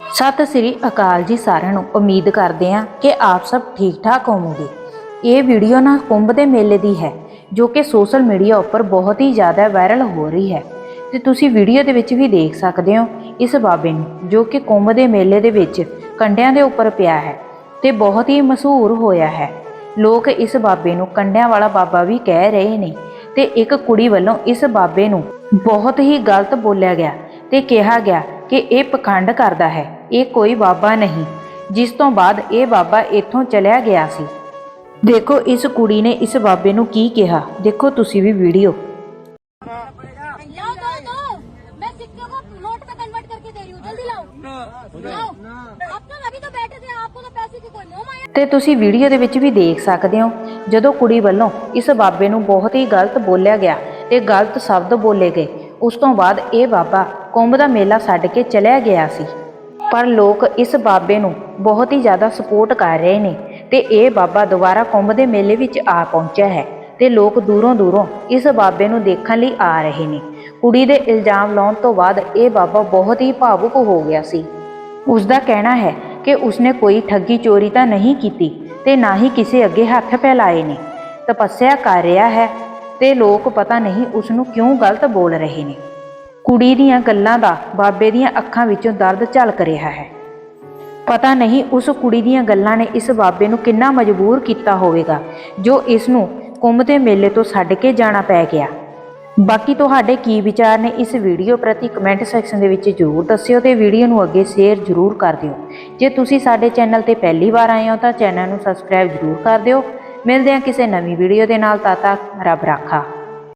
ਸਤਿ ਸ੍ਰੀ ਅਕਾਲ ਜੀ ਸਾਰਿਆਂ ਨੂੰ। ਉਮੀਦ ਕਰਦੇ ਹਾਂ ਕਿ ਆਪ ਸਭ ਠੀਕ ਠਾਕ ਹੋਵੋਗੇ। ਇਹ ਵੀਡੀਓ ਨਾ ਕੁੰਭ ਦੇ ਮੇਲੇ ਦੀ ਹੈ, ਜੋ ਕਿ ਸੋਸ਼ਲ ਮੀਡੀਆ ਉੱਪਰ ਬਹੁਤ ਹੀ ਜ਼ਿਆਦਾ ਵਾਇਰਲ ਹੋ ਰਹੀ ਹੈ। ਤੇ ਤੁਸੀਂ ਵੀਡੀਓ ਦੇ ਵਿੱਚ ਵੀ ਦੇਖ ਸਕਦੇ ਹੋ ਇਸ ਬਾਬੇ ਨੂੰ, ਜੋ ਕਿ ਕੁੰਭ ਦੇ ਮੇਲੇ ਦੇ ਵਿੱਚ ਕੰਡਿਆਂ ਦੇ ਉੱਪਰ ਪਿਆ ਹੈ ਤੇ ਬਹੁਤ ਹੀ ਮਸ਼ਹੂਰ ਹੋਇਆ ਹੈ। ਲੋਕ ਇਸ ਬਾਬੇ ਨੂੰ ਕੰਡਿਆਂ ਵਾਲਾ ਬਾਬਾ ਵੀ ਕਹਿ ਰਹੇ ਨੇ ਤੇ ਇੱਕ ਕੁੜੀ ਵੱਲੋਂ ਇਸ ਬਾਬੇ ਨੂੰ ਬਹੁਤ ਹੀ ਗਲਤ ਬੋਲਿਆ ਗਿਆ ਤੇ ਕਿਹਾ ਗਿਆ ਕਿ ਇਹ ਪਖੰਡ ਕਰਦਾ ਹੈ। ਇਹ ਕੋਈ ਬਾਬਾ ਨਹੀਂ ਜਿਸ ਤੋਂ ਬਾਅਦ ਇਹ ਬਾਬਾ ਇੱਥੋਂ ਚਲਿਆ ਗਿਆ ਸੀ। ਦੇਖੋ ਇਸ ਕੁੜੀ ਨੇ ਇਸ ਬਾਬੇ ਨੂੰ ਕੀ ਕਿਹਾ। ਦੇਖੋ ਤੁਸੀਂ ਵੀ ਵੀਡੀਓ। ਤੇ ਤੁਸੀਂ ਵੀਡੀਓ ਦੇ ਵਿੱਚ ਵੀ ਦੇਖ ਸਕਦੇ ਹੋ ਜਦੋਂ ਕੁੜੀ ਵੱਲੋਂ ਇਸ ਬਾਬੇ ਨੂੰ ਬਹੁਤ ਹੀ ਗਲਤ ਬੋਲਿਆ ਗਿਆ ਤੇ ਗਲਤ ਸ਼ਬਦ ਬੋਲੇ ਗਏ। ਉਸ ਤੋਂ ਬਾਅਦ ਇਹ ਬਾਬਾ ਕੁੰਭ ਦਾ ਮੇਲਾ ਛੱਡ ਕੇ ਚਲਿਆ ਗਿਆ ਸੀ। ਪਰ ਲੋਕ ਇਸ ਬਾਬੇ ਨੂੰ ਬਹੁਤ ਹੀ ਜ਼ਿਆਦਾ ਸਪੋਰਟ ਕਰ ਰਹੇ ਨੇ ਤੇ ਇਹ ਬਾਬਾ ਦੁਬਾਰਾ ਕੁੰਭ ਦੇ ਮੇਲੇ ਵਿੱਚ ਆ ਪਹੁੰਚਿਆ ਹੈ ਤੇ ਲੋਕ ਦੂਰੋਂ ਦੂਰੋਂ ਇਸ ਬਾਬੇ ਨੂੰ ਦੇਖਣ ਲਈ ਆ ਰਹੇ ਨੇ। ਕੁੜੀ ਦੇ ਇਲਜ਼ਾਮ ਲਾਉਣ ਤੋਂ ਬਾਅਦ ਇਹ ਬਾਬਾ ਬਹੁਤ ਹੀ ਭਾਵੁਕ ਹੋ ਗਿਆ ਸੀ। ਉਸ ਦਾ ਕਹਿਣਾ ਹੈ ਕਿ ਉਸਨੇ ਕੋਈ ਠੱਗੀ ਚੋਰੀ ਤਾਂ ਨਹੀਂ ਕੀਤੀ ਤੇ ਨਾ ਹੀ ਕਿਸੇ ਅੱਗੇ ਹੱਥ ਫੈਲਾਏ ਨੇ। ਤਪੱਸਿਆ ਕਰ ਰਿਹਾ ਹੈ ਤੇ ਲੋਕ ਪਤਾ ਨਹੀਂ ਉਸ ਨੂੰ ਕਿਉਂ ਗਲਤ ਬੋਲ ਰਹੇ ਨੇ। ਕੁੜੀ ਦੀਆਂ ਗੱਲਾਂ ਦਾ ਬਾਬੇ ਦੀਆਂ ਅੱਖਾਂ ਵਿੱਚੋਂ ਦਰਦ ਝਲਕ ਰਿਹਾ ਹੈ। ਪਤਾ ਨਹੀਂ ਉਸ ਕੁੜੀ ਦੀਆਂ ਗੱਲਾਂ ਨੇ ਇਸ ਬਾਬੇ ਨੂੰ ਕਿੰਨਾ ਮਜਬੂਰ ਕੀਤਾ ਹੋਵੇਗਾ, ਜੋ ਇਸ ਨੂੰ ਕੁੰਭ ਦੇ ਮੇਲੇ ਤੋਂ ਛੱਡ ਕੇ ਜਾਣਾ ਪੈ ਗਿਆ। ਬਾਕੀ ਤੁਹਾਡੇ ਕੀ ਵਿਚਾਰ ਨੇ ਇਸ ਵੀਡੀਓ ਪ੍ਰਤੀ ਕਮੈਂਟ ਸੈਕਸ਼ਨ ਦੇ ਵਿੱਚ ਜਰੂਰ ਦੱਸਿਓ ਤੇ ਵੀਡੀਓ ਨੂੰ ਅੱਗੇ ਸ਼ੇਅਰ ਜਰੂਰ ਕਰ ਦਿਓ। ਜੇ ਤੁਸੀਂ ਸਾਡੇ ਚੈਨਲ ਤੇ ਪਹਿਲੀ ਵਾਰ ਆਏ ਹੋ ਤਾਂ ਚੈਨਲ ਨੂੰ ਸਬਸਕ੍ਰਾਈਬ ਜਰੂਰ ਕਰ ਦਿਓ। ਮਿਲਦੇ ਹਾਂ ਕਿਸੇ ਨਵੀਂ ਵੀਡੀਓ ਦੇ ਨਾਲ ਤਦ ਤੱਕ ਰੱਬ ਰਾਖਾ।